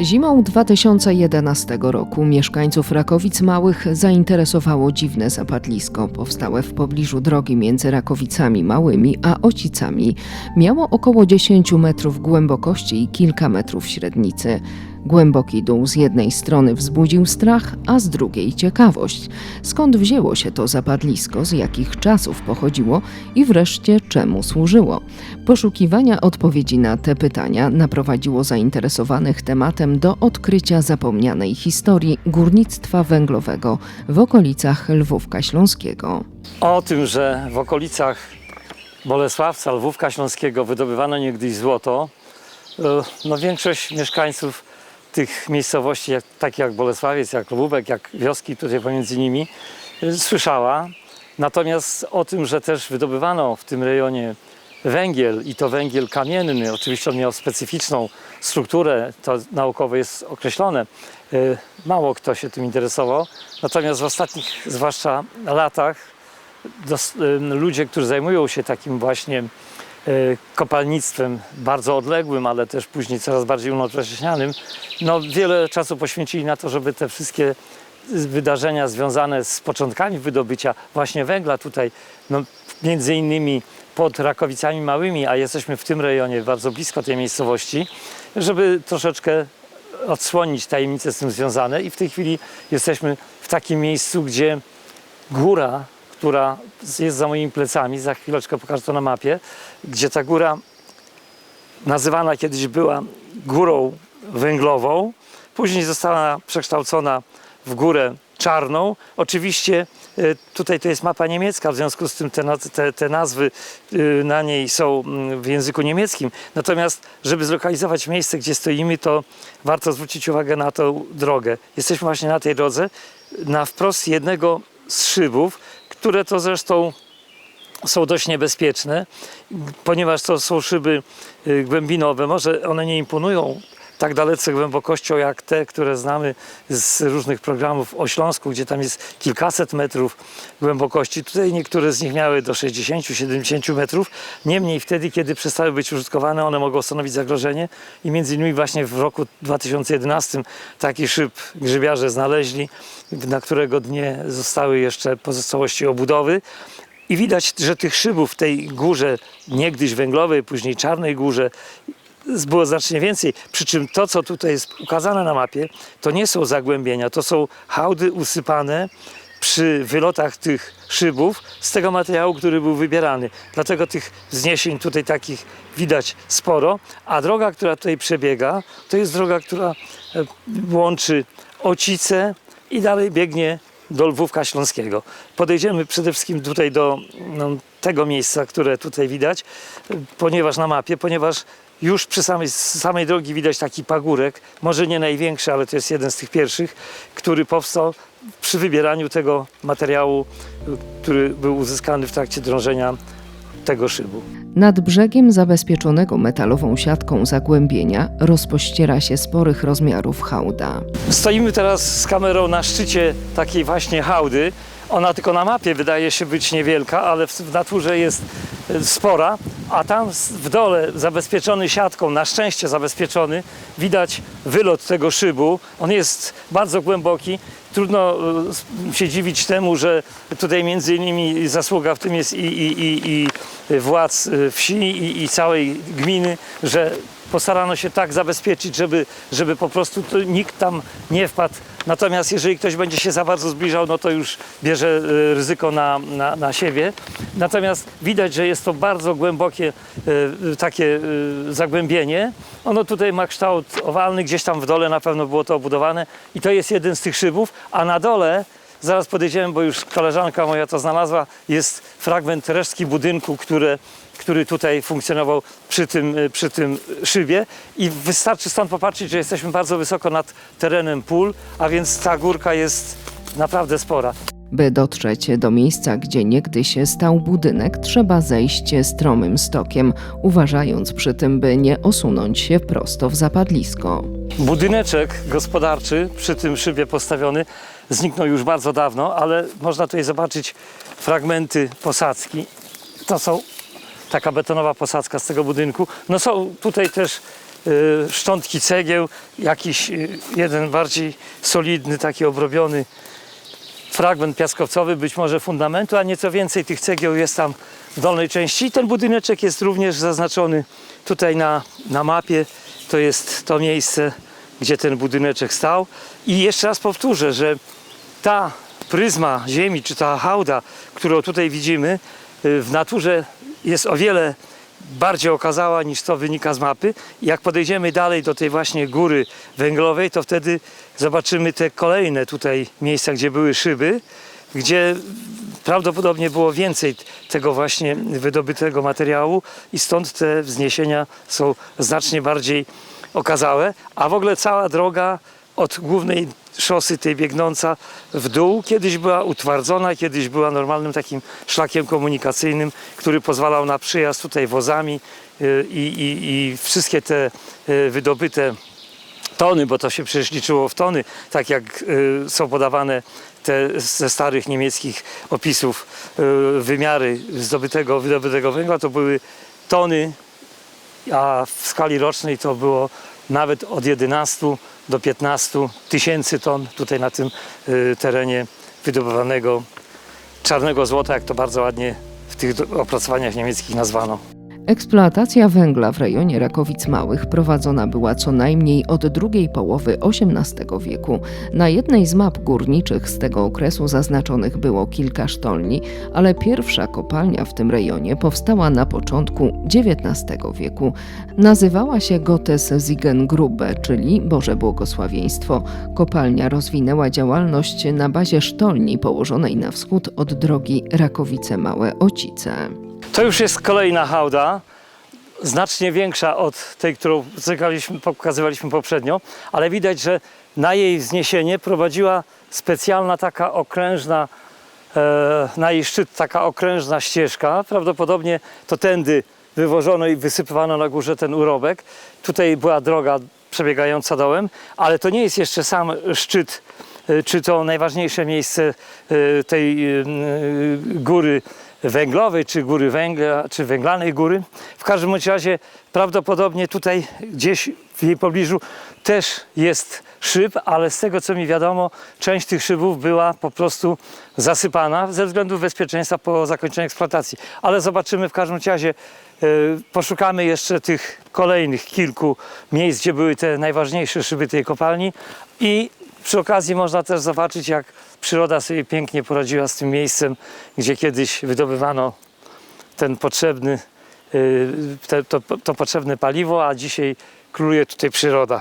Zimą 2011 roku mieszkańców Rakowic Małych zainteresowało dziwne zapadlisko powstałe w pobliżu drogi między Rakowicami Małymi a Ocicami. Miało około 10 metrów głębokości i kilka metrów średnicy. Głęboki dół z jednej strony wzbudził strach, a z drugiej ciekawość. Skąd wzięło się to zapadlisko, z jakich czasów pochodziło i wreszcie czemu służyło? Poszukiwania odpowiedzi na te pytania naprowadziło zainteresowanych tematem do odkrycia zapomnianej historii górnictwa węglowego w okolicach Lwówka Śląskiego. O tym, że w okolicach Bolesławca, Lwówka Śląskiego wydobywano niegdyś złoto, e, no większość mieszkańców tych miejscowości, jak, takich jak Bolesławiec, jak Lwówek, jak wioski tutaj pomiędzy nimi, e, słyszała. Natomiast o tym, że też wydobywano w tym rejonie węgiel i to węgiel kamienny, oczywiście on miał specyficzną strukturę, to naukowo jest określone, e, mało kto się tym interesował. Natomiast w ostatnich, zwłaszcza latach, em, ludzie, którzy zajmują się takim właśnie kopalnictwem bardzo odległym, ale też później coraz bardziej unowocześnianym, no wiele czasu poświęcili na to, żeby te wszystkie wydarzenia związane z początkami wydobycia właśnie węgla tutaj, no między innymi pod Rakowicami Małymi, a jesteśmy w tym rejonie bardzo blisko tej miejscowości, żeby troszeczkę odsłonić tajemnice z tym związane. I w tej chwili jesteśmy w takim miejscu, gdzie góra, która jest za moimi plecami, za chwileczkę pokażę to na mapie, gdzie ta góra nazywana kiedyś była górą węglową, później została przekształcona w górę czarną. Oczywiście e, tutaj to jest mapa niemiecka, w związku z tym te, te, te nazwy e, na niej są mm, w języku niemieckim. Natomiast, żeby zlokalizować miejsce, gdzie stoimy, to warto zwrócić uwagę na tą drogę. Jesteśmy właśnie na tej drodze, na wprost jednego z szybów, które to zresztą są dość niebezpieczne, ponieważ to są szyby y, głębinowe. Może one nie imponują tak dalece głębokością jak te, które znamy z różnych programów o Śląsku, gdzie tam jest kilkaset metrów głębokości. Tutaj niektóre z nich miały do 60-70 metrów. Niemniej wtedy, kiedy przestały być użytkowane, one mogą stanowić zagrożenie i między innymi właśnie w roku 2011 taki szyb grzybiarze znaleźli, na którego dnie zostały jeszcze pozostałości obudowy. I widać, że tych szybów w tej górze, niegdyś węglowej, później czarnej górze, było znacznie więcej. Przy czym to, co tutaj jest ukazane na mapie, to nie są zagłębienia, to są hałdy usypane przy wylotach tych szybów z tego materiału, który był wybierany. Dlatego tych wzniesień tutaj takich widać sporo. A droga, która tutaj przebiega, to jest droga, która e, łączy Ocice i dalej biegnie do Lwówka Śląskiego. Podejdziemy przede wszystkim tutaj do no, tego miejsca, które tutaj widać, e, ponieważ na mapie, ponieważ już przy samej, samej drogi widać taki pagórek, może nie największy, ale to jest jeden z tych pierwszych, który powstał przy wybieraniu tego materiału, który był uzyskany w trakcie drążenia tego szybu. Nad brzegiem zabezpieczonego metalową siatką zagłębienia rozpościera się sporych rozmiarów hałda. Stoimy teraz z kamerą na szczycie takiej właśnie hałdy. Ona tylko na mapie wydaje się być niewielka, ale w, naturze jest e, spora. A tam w dole, zabezpieczony siatką, na szczęście zabezpieczony, widać wylot tego szybu. On jest bardzo głęboki. Trudno e, się dziwić temu, że tutaj między innymi zasługa w tym jest i, i, i, i władz e, wsi i, i całej gminy, że postarano się tak zabezpieczyć, żeby, żeby po prostu tu nikt tam nie wpadł. Natomiast jeżeli ktoś będzie się za bardzo zbliżał, no to już bierze e, ryzyko na, na, na siebie. Natomiast widać, że jest to bardzo głębokie e, takie e, zagłębienie. Ono tutaj ma kształt owalny, gdzieś tam w dole na pewno było to obudowane i to jest jeden z tych szybów, a na dole Zaraz podejdziemy, bo już koleżanka moja to znalazła. Jest fragment resztki budynku, które, który tutaj funkcjonował przy tym, y, przy tym szybie. I wystarczy stąd popatrzeć, że jesteśmy bardzo wysoko nad terenem pól, a więc ta górka jest naprawdę spora. By dotrzeć do miejsca, gdzie niegdyś stał budynek, trzeba zejść stromym stokiem, uważając przy tym, by nie osunąć się prosto w zapadlisko. Budyneczek gospodarczy przy tym szybie postawiony zniknął już bardzo dawno, ale można tutaj zobaczyć fragmenty posadzki. To są taka betonowa posadzka z tego budynku. No są tutaj też y, szczątki cegieł, jakiś y, jeden bardziej solidny, taki obrobiony fragment piaskowcowy, być może fundamentu, a nieco więcej tych cegieł jest tam w dolnej części. Ten budyneczek jest również zaznaczony tutaj na, na mapie. To jest to miejsce, gdzie ten budyneczek stał. I jeszcze raz powtórzę, że ta pryzma ziemi, czy ta hałda, którą tutaj widzimy, y, w naturze jest o wiele bardziej okazała niż to wynika z mapy. Jak podejdziemy dalej do tej właśnie góry węglowej, to wtedy zobaczymy te kolejne tutaj miejsca, gdzie były szyby, gdzie prawdopodobnie było więcej tego właśnie wydobytego materiału i stąd te wzniesienia są znacznie bardziej okazałe, a w ogóle cała droga od głównej szosy tej biegnąca w dół. Kiedyś była utwardzona, kiedyś była normalnym takim szlakiem komunikacyjnym, który pozwalał na przyjazd tutaj wozami y, i, i, i wszystkie te y, wydobyte tony, bo to się przecież liczyło w tony, tak jak y, są podawane te ze starych niemieckich opisów wymiary zdobytego, wydobytego węgla, to były tony, a w skali rocznej to było nawet od 11 do 15 tysięcy ton tutaj na tym y, terenie wydobywanego czarnego złota, jak to bardzo ładnie w tych opracowaniach niemieckich nazwano. Eksploatacja węgla w rejonie Rakowic Małych prowadzona była co najmniej od drugiej połowy XVIII wieku. Na jednej z map górniczych z tego okresu zaznaczonych było kilka sztolni, ale pierwsza kopalnia w tym rejonie powstała na początku XIX wieku. Nazywała się Gottes Ziegengrube, czyli Boże Błogosławieństwo. Kopalnia rozwinęła działalność na bazie sztolni położonej na wschód od drogi Rakowice Małe Ocice. To już jest kolejna hałda, znacznie większa od tej, którą pokazywaliśmy poprzednio, ale widać, że na jej wzniesienie prowadziła specjalna taka okrężna, e, na jej szczyt taka okrężna ścieżka. Prawdopodobnie to tędy wywożono i wysypywano na górze ten urobek. Tutaj była droga przebiegająca dołem, ale to nie jest jeszcze sam szczyt e, czy to najważniejsze miejsce e, tej góry węglowej, czy góry węgla, czy węglanej góry. W każdym razie prawdopodobnie tutaj gdzieś w jej pobliżu też jest szyb, ale z tego co mi wiadomo, część tych szybów była po prostu zasypana ze względów bezpieczeństwa po zakończeniu eksploatacji. Ale zobaczymy w każdym razie, e, poszukamy jeszcze tych kolejnych kilku miejsc, gdzie były te najważniejsze szyby tej kopalni i przy okazji można też zobaczyć, jak przyroda sobie pięknie poradziła z tym miejscem, gdzie kiedyś wydobywano ten potrzebny, y, te, to, to potrzebne paliwo, a dzisiaj króluje tutaj przyroda.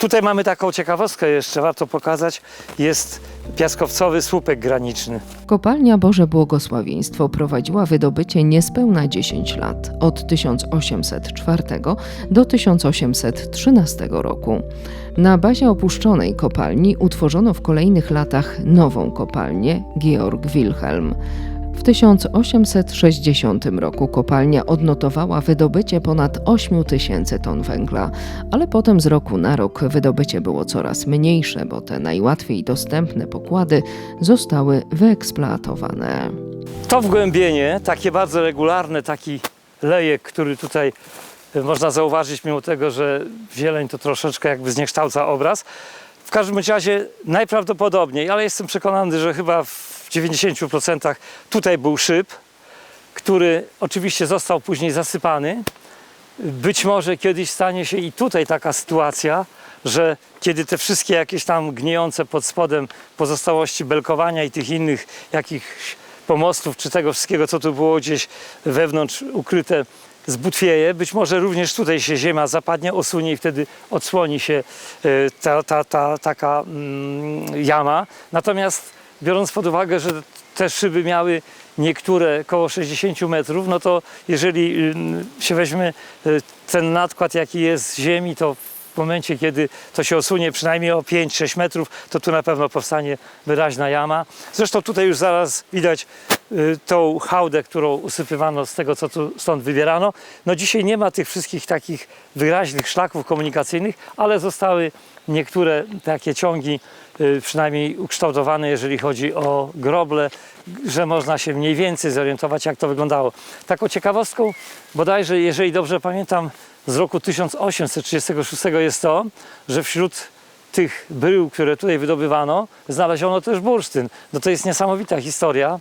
Tutaj mamy taką ciekawostkę jeszcze, warto pokazać. Jest piaskowcowy słupek graniczny. Kopalnia Boże Błogosławieństwo prowadziła wydobycie niespełna 10 lat, od 1804 do 1813 roku. Na bazie opuszczonej kopalni utworzono w kolejnych latach nową kopalnię Georg Wilhelm. W 1860 roku kopalnia odnotowała wydobycie ponad 8 tysięcy ton węgla, ale potem z roku na rok wydobycie było coraz mniejsze, bo te najłatwiej dostępne pokłady zostały wyeksploatowane. To wgłębienie, takie bardzo regularne, taki lejek, który tutaj y, można zauważyć, mimo tego, że zieleń to troszeczkę jakby zniekształca obraz. W każdym razie najprawdopodobniej, ale jestem przekonany, że chyba w 90% tutaj był szyb, który oczywiście został później zasypany. Być może kiedyś stanie się i tutaj taka sytuacja, że kiedy te wszystkie jakieś tam gnijące pod spodem pozostałości belkowania i tych innych jakichś pomostów, czy tego wszystkiego, co tu było gdzieś wewnątrz ukryte, zbutwieje. Być może również tutaj się ziemia zapadnie, osunie i wtedy odsłoni się e, ta, ta, ta taka mm, jama. Natomiast biorąc pod uwagę, że te szyby miały niektóre około 60 metrów, no to jeżeli ym, się weźmie y, ten nadkład, jaki jest z ziemi, to w momencie, kiedy to się osunie przynajmniej o 5-6 metrów, to tu na pewno powstanie wyraźna jama. Zresztą tutaj już zaraz widać y, tą hałdę, którą usypywano z tego, co tu stąd wybierano. No dzisiaj nie ma tych wszystkich takich wyraźnych szlaków komunikacyjnych, ale zostały niektóre takie ciągi y, przynajmniej ukształtowane, jeżeli chodzi o groble, że można się mniej więcej zorientować, jak to wyglądało. Taką ciekawostką, bodajże, jeżeli dobrze pamiętam, z roku 1836 jest to, że wśród tych brył, które tutaj wydobywano, znaleziono też bursztyn. No to jest niesamowita historia.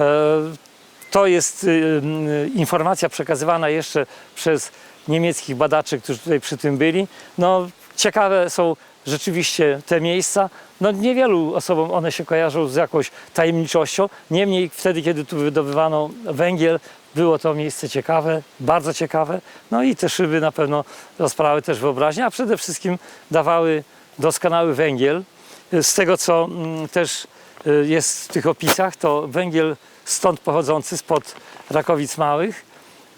E, To jest y, y, informacja przekazywana jeszcze przez niemieckich badaczy, którzy tutaj przy tym byli. No, ciekawe są rzeczywiście te miejsca. No, niewielu osobom one się kojarzą z jakąś tajemniczością. Niemniej wtedy, kiedy tu wydobywano węgiel, było to miejsce ciekawe, bardzo ciekawe. No i te szyby na pewno rozpalały też wyobraźnię, a przede wszystkim dawały doskonały węgiel. Z tego, co mm, też y, jest w tych opisach, to węgiel stąd pochodzący, spod Rakowic Małych,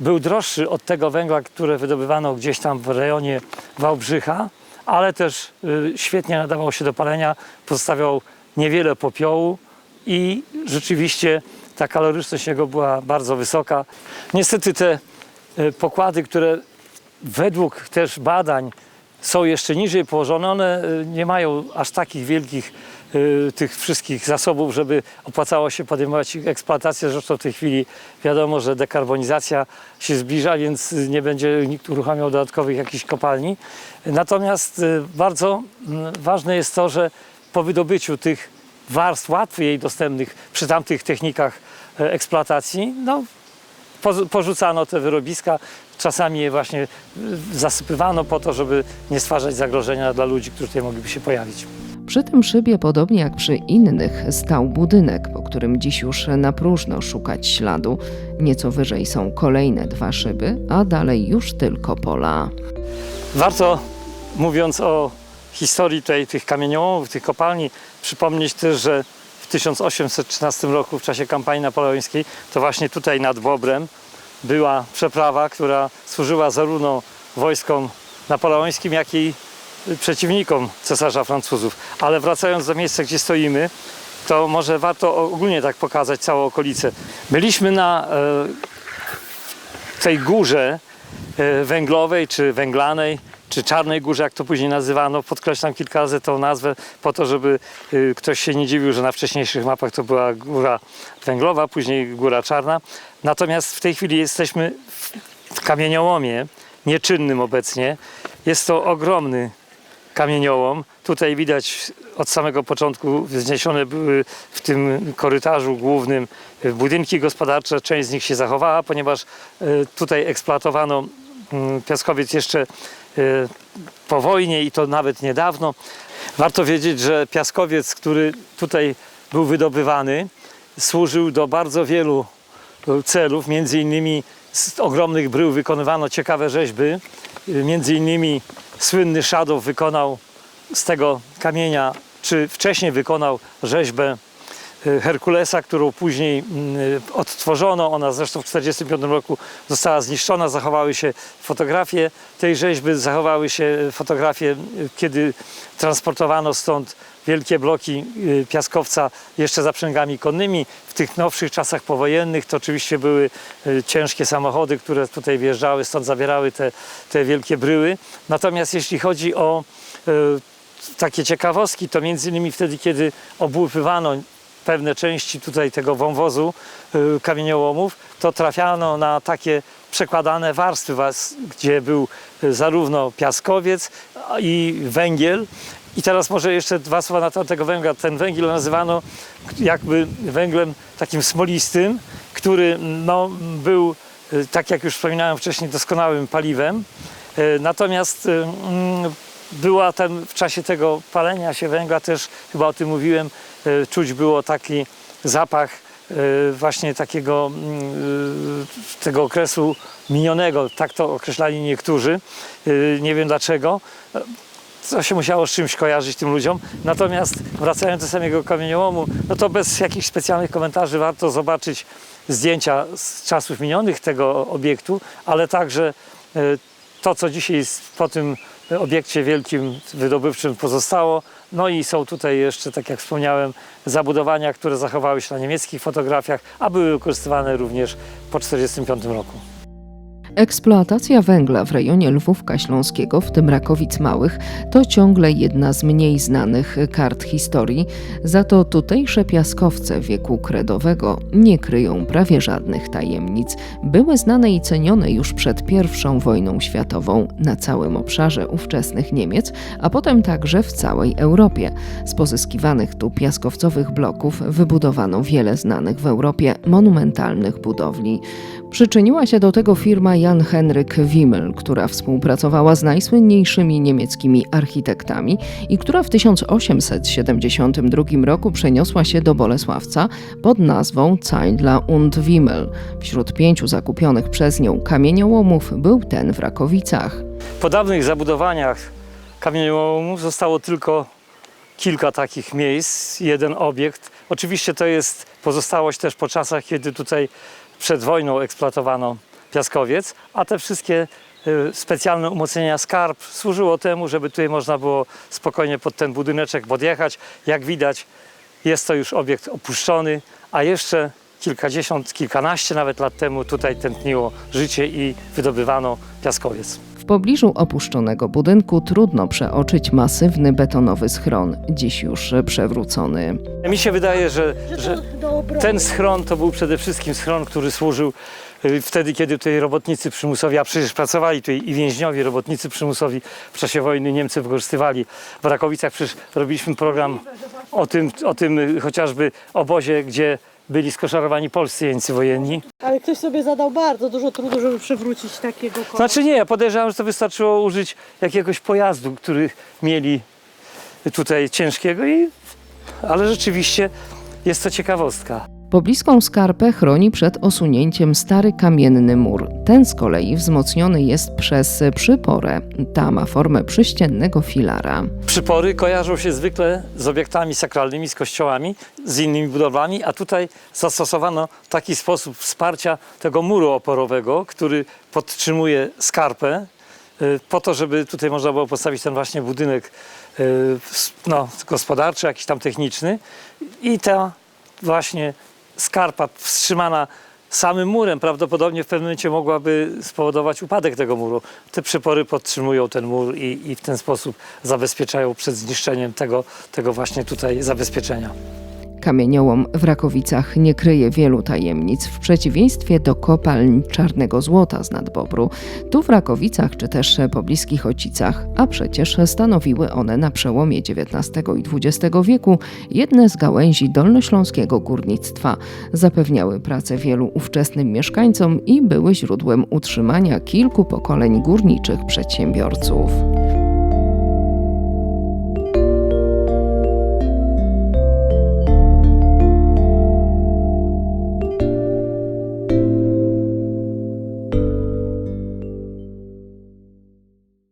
był droższy od tego węgla, które wydobywano gdzieś tam w rejonie Wałbrzycha, ale też y, świetnie nadawał się do palenia, pozostawiał niewiele popiołu i rzeczywiście ta kaloryczność jego była bardzo wysoka. Niestety te y, pokłady, które według też badań są jeszcze niżej położone, one y, nie mają aż takich wielkich tych wszystkich zasobów, żeby opłacało się podejmować eksploatację. Zresztą w tej chwili wiadomo, że dekarbonizacja się zbliża, więc y, nie będzie nikt uruchamiał dodatkowych jakichś kopalni. Natomiast y, bardzo mm, ważne jest to, że po wydobyciu tych warstw łatwiej dostępnych przy tamtych technikach e, eksploatacji, no, porzucano te wyrobiska, czasami je właśnie y, zasypywano po to, żeby nie stwarzać zagrożenia dla ludzi, którzy tutaj mogliby się pojawić. Przy tym szybie, podobnie jak przy innych, stał budynek, po którym dziś już na próżno szukać śladu. Nieco wyżej są kolejne dwa szyby, a dalej już tylko pola. Warto, mówiąc o historii tutaj tych kamieniołomów, tych kopalni, przypomnieć też, że w 1813 roku w czasie kampanii napoleońskiej to właśnie tutaj nad Bobrem była przeprawa, która służyła zarówno wojskom napoleońskim, jak i przeciwnikom cesarza Francuzów. Ale wracając do miejsca, gdzie stoimy, to może warto ogólnie tak pokazać całą okolicę. Byliśmy na e, tej górze e, węglowej czy węglanej, czy czarnej górze, jak to później nazywano. Podkreślam kilka razy tą nazwę po to, żeby y, ktoś się nie dziwił, że na wcześniejszych mapach to była góra węglowa, później góra czarna. Natomiast w tej chwili jesteśmy w kamieniołomie, nieczynnym obecnie. Jest to ogromny kamieniołom. Tutaj widać od samego początku wzniesione były w tym korytarzu głównym e, budynki gospodarcze. Część z nich się zachowała, ponieważ e, tutaj eksploatowano mm, piaskowiec jeszcze e, po wojnie i to nawet niedawno. Warto wiedzieć, że piaskowiec, który tutaj był wydobywany, służył do bardzo wielu celów. Między innymi z ogromnych brył wykonywano ciekawe rzeźby. Między innymi słynny Szadow wykonał z tego kamienia, czy wcześniej wykonał rzeźbę y, Herkulesa, którą później mm, odtworzono. Ona zresztą w 1945 roku została zniszczona. Zachowały się fotografie tej rzeźby, zachowały się fotografie, y, kiedy transportowano stąd wielkie bloki y, piaskowca jeszcze zaprzęgami konnymi. W tych nowszych czasach powojennych to oczywiście były y, ciężkie samochody, które tutaj wjeżdżały, stąd zabierały te, te wielkie bryły. Natomiast jeśli chodzi o y, takie ciekawostki, to między innymi wtedy, kiedy obłupywano pewne części tutaj tego wąwozu kamieniołomów, to trafiano na takie przekładane warstwy, gdzie był zarówno piaskowiec i węgiel. I teraz może jeszcze dwa słowa na temat tego węgla. Ten węgiel nazywano jakby węglem takim smolistym, który no, był, y, tak jak już wspominałem wcześniej, doskonałym paliwem. Y, Natomiast y, mm, była tam w czasie tego palenia się węgla też, chyba o tym mówiłem, e, czuć było taki zapach e, właśnie takiego mm, e, tego okresu minionego, tak to określali niektórzy, E, nie wiem dlaczego. To się musiało z czymś kojarzyć tym ludziom. Natomiast wracając do samego kamieniołomu, no to bez jakichś specjalnych komentarzy warto zobaczyć zdjęcia z czasów minionych tego obiektu, ale także e, to, co dzisiaj po tym obiekcie wielkim wydobywczym pozostało. No i są tutaj jeszcze, tak jak wspomniałem, zabudowania, które zachowały się na niemieckich fotografiach, a były wykorzystywane również po 1945 roku. Eksploatacja węgla w rejonie Lwówka Śląskiego, w tym Rakowic Małych, to ciągle jedna z mniej znanych kart historii, za to tutejsze piaskowce wieku kredowego nie kryją prawie żadnych tajemnic. Były znane i cenione już przed I wojną światową na całym obszarze ówczesnych Niemiec, a potem także w całej Europie. Z pozyskiwanych tu piaskowcowych bloków wybudowano wiele znanych w Europie monumentalnych budowli. Przyczyniła się do tego firma Jan Henryk Wimmel, która współpracowała z najsłynniejszymi niemieckimi architektami i która w 1872 roku przeniosła się do Bolesławca pod nazwą Zeidler und Wimmel. Wśród pięciu zakupionych przez nią kamieniołomów był ten w Rakowicach. Po dawnych zabudowaniach kamieniołomu zostało tylko kilka takich miejsc, jeden obiekt. Oczywiście to jest pozostałość też po czasach, kiedy tutaj przed wojną eksploatowano piaskowiec, a te wszystkie y, specjalne umocnienia skarb służyło temu, żeby tutaj można było spokojnie pod ten budyneczek podjechać. Jak widać, jest to już obiekt opuszczony, a jeszcze kilkadziesiąt, kilkanaście nawet lat temu tutaj tętniło życie i wydobywano piaskowiec. W pobliżu opuszczonego budynku trudno przeoczyć masywny betonowy schron, dziś już przewrócony. Mi się wydaje, że, że ten schron to był przede wszystkim schron, który służył y, wtedy, kiedy tutaj robotnicy przymusowi, a przecież pracowali tutaj i więźniowie, robotnicy przymusowi w czasie wojny Niemcy wykorzystywali w Rakowicach. Przecież robiliśmy program o tym, o tym y, chociażby obozie, gdzie byli skoszarowani polscy jeńcy wojenni. Ale ktoś sobie zadał bardzo dużo trudu, żeby przewrócić takiego koła. Znaczy nie, ja podejrzewam, że to wystarczyło użyć jakiegoś pojazdu, który mieli tutaj ciężkiego i... Ale rzeczywiście jest to ciekawostka. Pobliską skarpę chroni przed osunięciem stary kamienny mur. Ten z kolei wzmocniony jest przez przyporę. Ta ma formę przyściennego filara. Przypory kojarzą się zwykle z obiektami sakralnymi, z kościołami, z innymi budowlami, a tutaj zastosowano taki sposób wsparcia tego muru oporowego, który podtrzymuje skarpę, y, po to, żeby tutaj można było postawić ten właśnie budynek y, no, gospodarczy, jakiś tam techniczny i ta właśnie skarpa wstrzymana samym murem prawdopodobnie w pewnym momencie mogłaby spowodować upadek tego muru. Te przypory podtrzymują ten mur i, i w ten sposób zabezpieczają przed zniszczeniem tego, tego właśnie tutaj zabezpieczenia. Kamieniołom w Rakowicach nie kryje wielu tajemnic, w przeciwieństwie do kopalń czarnego złota z nadbobru. Tu w Rakowicach czy też pobliskich Ocicach, a przecież stanowiły one na przełomie XIX i XX wieku jedne z gałęzi dolnośląskiego górnictwa. Zapewniały pracę wielu ówczesnym mieszkańcom i były źródłem utrzymania kilku pokoleń górniczych przedsiębiorców.